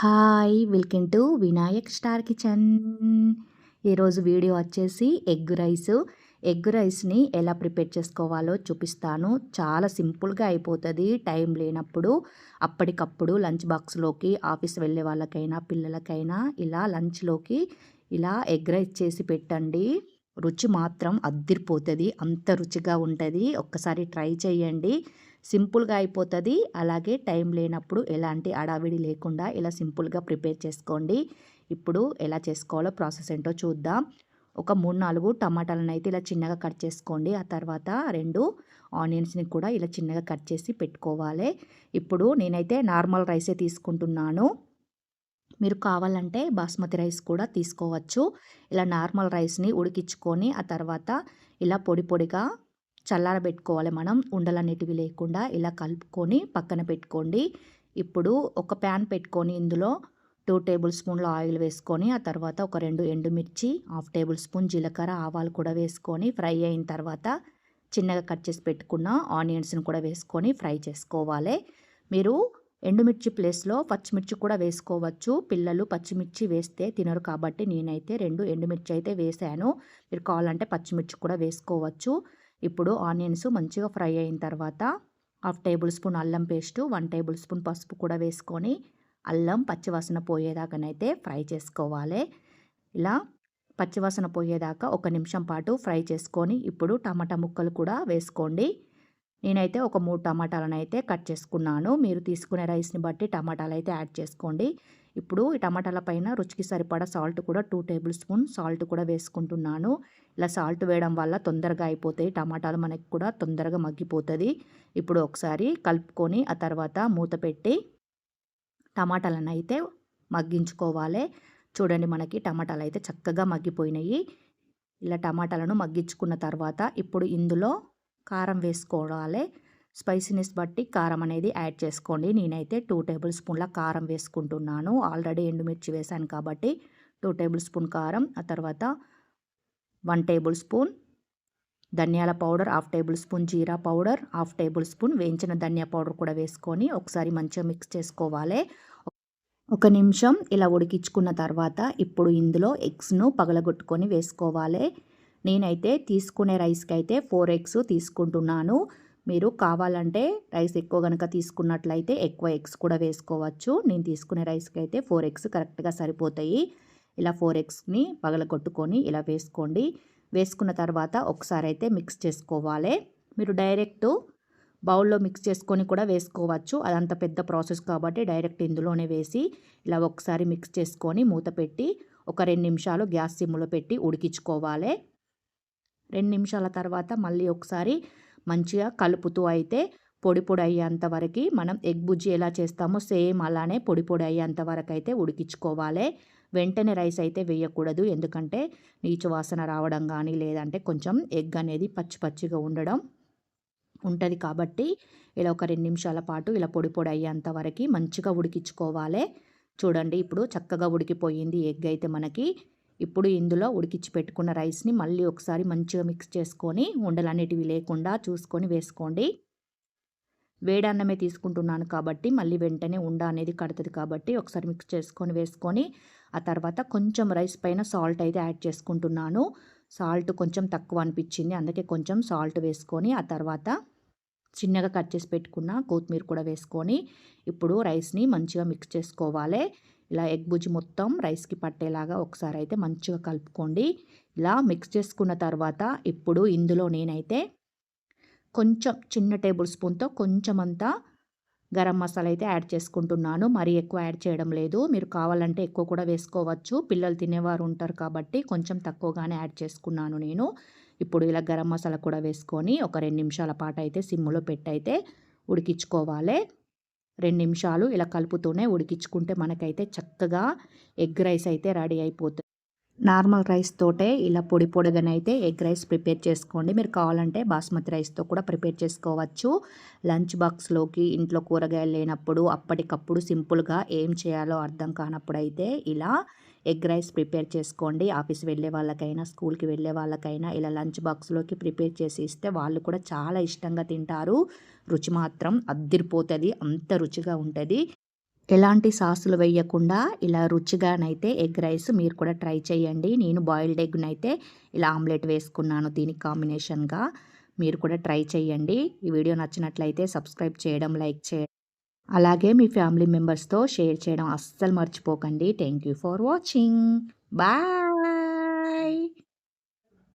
Hi welcome to Vinayak star kitchen. ఈరోజు video వచ్చేసి egg rice. Egg రైస్ని ఎలా ప్రిపేర్ చేసుకోవాలో చూపిస్తాను. చాలా సింపుల్గా అయిపోతుంది టైం లేనప్పుడు. అప్పటికప్పుడు లంచ్ బాక్స్లోకి ఆఫీస్ వెళ్ళే వాళ్ళకైనా పిల్లలకైనా ఇలా లంచ్లోకి ఇలా ఎగ్ రైస్ చేసి పెట్టండి. రుచి మాత్రం అద్దిరిపోతుంది. అంత రుచిగా ఉంటుంది. ఒక్కసారి ట్రై చేయండి. సింపుల్గా అయిపోతుంది. అలాగే టైం లేనప్పుడు ఎలాంటి అడావిడి లేకుండా ఇలా సింపుల్గా ప్రిపేర్ చేసుకోండి. ఇప్పుడు ఎలా చేసుకోవాలో ప్రాసెస్ ఏంటో చూద్దాం. ఒక మూడు నాలుగు టమాటాలను అయితే ఇలా చిన్నగా కట్ చేసుకోండి. ఆ తర్వాత రెండు ఆనియన్స్ని కూడా ఇలా చిన్నగా కట్ చేసి పెట్టుకోవాలి. ఇప్పుడు నేనైతే నార్మల్ రైసే తీసుకుంటున్నాను. మీరు కావాలంటే బాస్మతి రైస్ కూడా తీసుకోవచ్చు. ఇలా నార్మల్ రైస్ని ఉడికించుకొని ఆ తర్వాత ఇలా పొడి పొడిగా చల్లారబెట్టుకోవాలి మనం. ఉండలన్నిటివి లేకుండా ఇలా కలుపుకొని పక్కన పెట్టుకోండి. ఇప్పుడు ఒక ప్యాన్ పెట్టుకొని ఇందులో టూ టేబుల్ స్పూన్ల ఆయిల్ వేసుకొని ఆ తర్వాత ఒక రెండు ఎండుమిర్చి హాఫ్ టేబుల్ స్పూన్ జీలకర్ర ఆవాలు కూడా వేసుకొని ఫ్రై అయిన తర్వాత చిన్నగా కట్ చేసి పెట్టుకున్న ఆనియన్స్ని కూడా వేసుకొని ఫ్రై చేసుకోవాలి. మీరు ఎండుమిర్చి ప్లేస్లో పచ్చిమిర్చి కూడా వేసుకోవచ్చు. పిల్లలు పచ్చిమిర్చి వేస్తే తినరు కాబట్టి నేనైతే రెండు ఎండుమిర్చి అయితే వేసాను. మీరు కావాలంటే పచ్చిమిర్చి కూడా వేసుకోవచ్చు. ఇప్పుడు ఆనియన్స్ మంచిగా ఫ్రై అయిన తర్వాత హాఫ్ టేబుల్ స్పూన్ అల్లం పేస్టు వన్ టేబుల్ స్పూన్ పసుపు కూడా వేసుకొని అల్లం పచ్చివాసన పోయేదాకానైతే ఫ్రై చేసుకోవాలి. ఇలా పచ్చివాసన పోయేదాకా ఒక నిమిషం పాటు ఫ్రై చేసుకొని ఇప్పుడు టమాటా ముక్కలు కూడా వేసుకోండి. నేనైతే ఒక మూడు టమాటాలను అయితే కట్ చేసుకున్నాను. మీరు తీసుకునే రైస్ని బట్టి టమాటాలు అయితే యాడ్ చేసుకోండి. ఇప్పుడు ఈ టమాటాల పైన రుచికి సరిపడా సాల్ట్ కూడా టూ టేబుల్ స్పూన్ సాల్ట్ కూడా వేసుకుంటున్నాను. ఇలా సాల్ట్ వేయడం వల్ల తొందరగా అయిపోతాయి. టమాటాలు మనకి కూడా తొందరగా మగ్గిపోతుంది. ఇప్పుడు ఒకసారి కలుపుకొని ఆ తర్వాత మూత పెట్టి టమాటాలను అయితే మగ్గించుకోవాలి. చూడండి మనకి టమాటాలు అయితే చక్కగా మగ్గిపోయినాయి. ఇలా టమాటాలను మగ్గించుకున్న తర్వాత ఇప్పుడు ఇందులో కారం వేసుకోవాలి. స్పైసీనెస్ బట్టి కారం అనేది యాడ్ చేసుకోండి. నేనైతే టూ టేబుల్ స్పూన్ల కారం వేసుకుంటున్నాను. ఆల్రెడీ ఎండుమిర్చి వేసాను కాబట్టి టూ టేబుల్ స్పూన్ కారం ఆ తర్వాత వన్ టేబుల్ స్పూన్ ధనియాల పౌడర్ హాఫ్ టేబుల్ స్పూన్ జీరా పౌడర్ హాఫ్ టేబుల్ స్పూన్ వేయించిన ధనియా పౌడర్ కూడా వేసుకొని ఒకసారి మంచిగా మిక్స్ చేసుకోవాలి. ఒక నిమిషం ఇలా ఉడికించుకున్న తర్వాత ఇప్పుడు ఇందులో ఎగ్స్ను పగలగొట్టుకొని వేసుకోవాలి. నేనైతే తీసుకునే రైస్కి అయితే ఫోర్ ఎగ్స్ తీసుకుంటున్నాను. మీరు కావాలంటే రైస్ ఎక్కువ కనుక తీసుకున్నట్లయితే ఎక్కువ ఎగ్స్ కూడా వేసుకోవచ్చు. నేను తీసుకునే రైస్కి అయితే ఫోర్ ఎగ్స్ కరెక్ట్గా సరిపోతాయి. ఇలా ఫోర్ ఎగ్స్ని పగలగొట్టుకొని ఇలా వేసుకోండి. వేసుకున్న తర్వాత ఒకసారి అయితే మిక్స్ చేసుకోవాలి. మీరు డైరెక్ట్ బౌల్లో మిక్స్ చేసుకొని కూడా వేసుకోవచ్చు. అదంత పెద్ద ప్రాసెస్ కాబట్టి డైరెక్ట్ ఇందులోనే వేసి ఇలా ఒకసారి మిక్స్ చేసుకొని మూత పెట్టి ఒక రెండు నిమిషాలు గ్యాస్ సిమ్లో పెట్టి ఉడికించుకోవాలి. రెండు నిమిషాల తర్వాత మళ్ళీ ఒకసారి మంచిగా కలుపుతూ అయితే పొడి పొడి అయ్యేంత వరకు మనం ఎగ్ బుజ్జి ఎలా చేస్తామో సేమ్ అలానే పొడి పొడి అయ్యేంత వరకు అయితే ఉడికించుకోవాలి. వెంటనే రైస్ అయితే వేయకూడదు. ఎందుకంటే నీచు వాసన రావడం కానీ లేదంటే కొంచెం ఎగ్ అనేది పచ్చి పచ్చిగా ఉండడం ఉంటుంది కాబట్టి ఇలా ఒక రెండు నిమిషాల పాటు ఇలా పొడి పొడి అయ్యేంత వరకు మంచిగా ఉడికించుకోవాలి. చూడండి ఇప్పుడు చక్కగా ఉడికిపోయింది ఎగ్ అయితే మనకి. ఇప్పుడు ఇందులో ఉడికించి పెట్టుకున్న రైస్ని మళ్ళీ ఒకసారి మంచిగా మిక్స్ చేసుకొని ఉండలన్నిటివి లేకుండా చూసుకొని వేసుకోండి. వేడన్నమే తీసుకుంటున్నాను కాబట్టి మళ్ళీ వెంటనే ఉండ అనేది కడుతుంది కాబట్టి ఒకసారి మిక్స్ చేసుకొని వేసుకొని ఆ తర్వాత కొంచెం రైస్ పైన సాల్ట్ అయితే యాడ్ చేసుకుంటున్నాను. సాల్ట్ కొంచెం తక్కువ అనిపించింది అందుకే కొంచెం సాల్ట్ వేసుకొని ఆ తర్వాత చిన్నగా కట్ చేసి పెట్టుకున్న కొత్తిమీర కూడా వేసుకొని ఇప్పుడు రైస్ని మంచిగా మిక్స్ చేసుకోవాలి. ఇలా ఎగ్ బుజ్జి మొత్తం రైస్కి పట్టేలాగా ఒకసారి అయితే మంచిగా కలుపుకోండి. ఇలా మిక్స్ చేసుకున్న తర్వాత ఇప్పుడు ఇందులో నేనైతే కొంచెం చిన్న టేబుల్ స్పూన్తో కొంచెం అంతా గరం మసాలా అయితే యాడ్ చేసుకుంటున్నాను. మరీ ఎక్కువ యాడ్ చేయడం లేదు. మీరు కావాలంటే ఎక్కువ కూడా వేసుకోవచ్చు. పిల్లలు తినేవారు ఉంటారు కాబట్టి కొంచెం తక్కువగానే యాడ్ చేసుకున్నాను నేను. ఇప్పుడు ఇలా గరం మసాలా కూడా వేసుకొని ఒక రెండు నిమిషాల పాటు అయితే సిమ్లో పెట్టయితే ఉడికించుకోవాలి. రెండు నిమిషాలు ఇలా కలుపుతూనే ఉడికించుకుంటే మనకైతే చక్కగా ఎగ్ రైస్ అయితే రెడీ అయిపోతుంది. నార్మల్ రైస్ తోటే ఇలా పొడి పొడిగానైతే ఎగ్ రైస్ ప్రిపేర్ చేసుకోండి. మీరు కావాలంటే బాస్మతి రైస్తో కూడా ప్రిపేర్ చేసుకోవచ్చు. లంచ్ బాక్స్లోకి ఇంట్లో కూరగాయలు లేనప్పుడు అప్పటికప్పుడు సింపుల్గా ఏం చేయాలో అర్థం కానప్పుడు అయితే ఇలా ఎగ్ రైస్ ప్రిపేర్ చేసుకోండి. ఆఫీస్ వెళ్ళే వాళ్ళకైనా స్కూల్కి వెళ్ళే వాళ్ళకైనా ఇలా లంచ్ బాక్స్లోకి ప్రిపేర్ చేసి ఇస్తే వాళ్ళు కూడా చాలా ఇష్టంగా తింటారు. రుచి మాత్రం అద్దిరిపోతుంది అంత రుచిగా ఉంటుంది. ఎలాంటి సాసులు వేయకుండా ఇలా రుచిగానైతే ఎగ్ రైస్ మీరు కూడా ట్రై చేయండి. నేను బాయిల్డ్ ఎగ్నైతే ఇలా ఆమ్లెట్ వేసుకున్నాను దీనికి కాంబినేషన్గా. మీరు కూడా ట్రై చేయండి. ఈ వీడియో నచ్చినట్లయితే సబ్స్క్రైబ్ చేయడం లైక్ చేయడం అలాగే మీ ఫ్యామిలీ మెంబర్స్తో షేర్ చేయడం అస్సలు మర్చిపోకండి. Thank you for watching. Bye.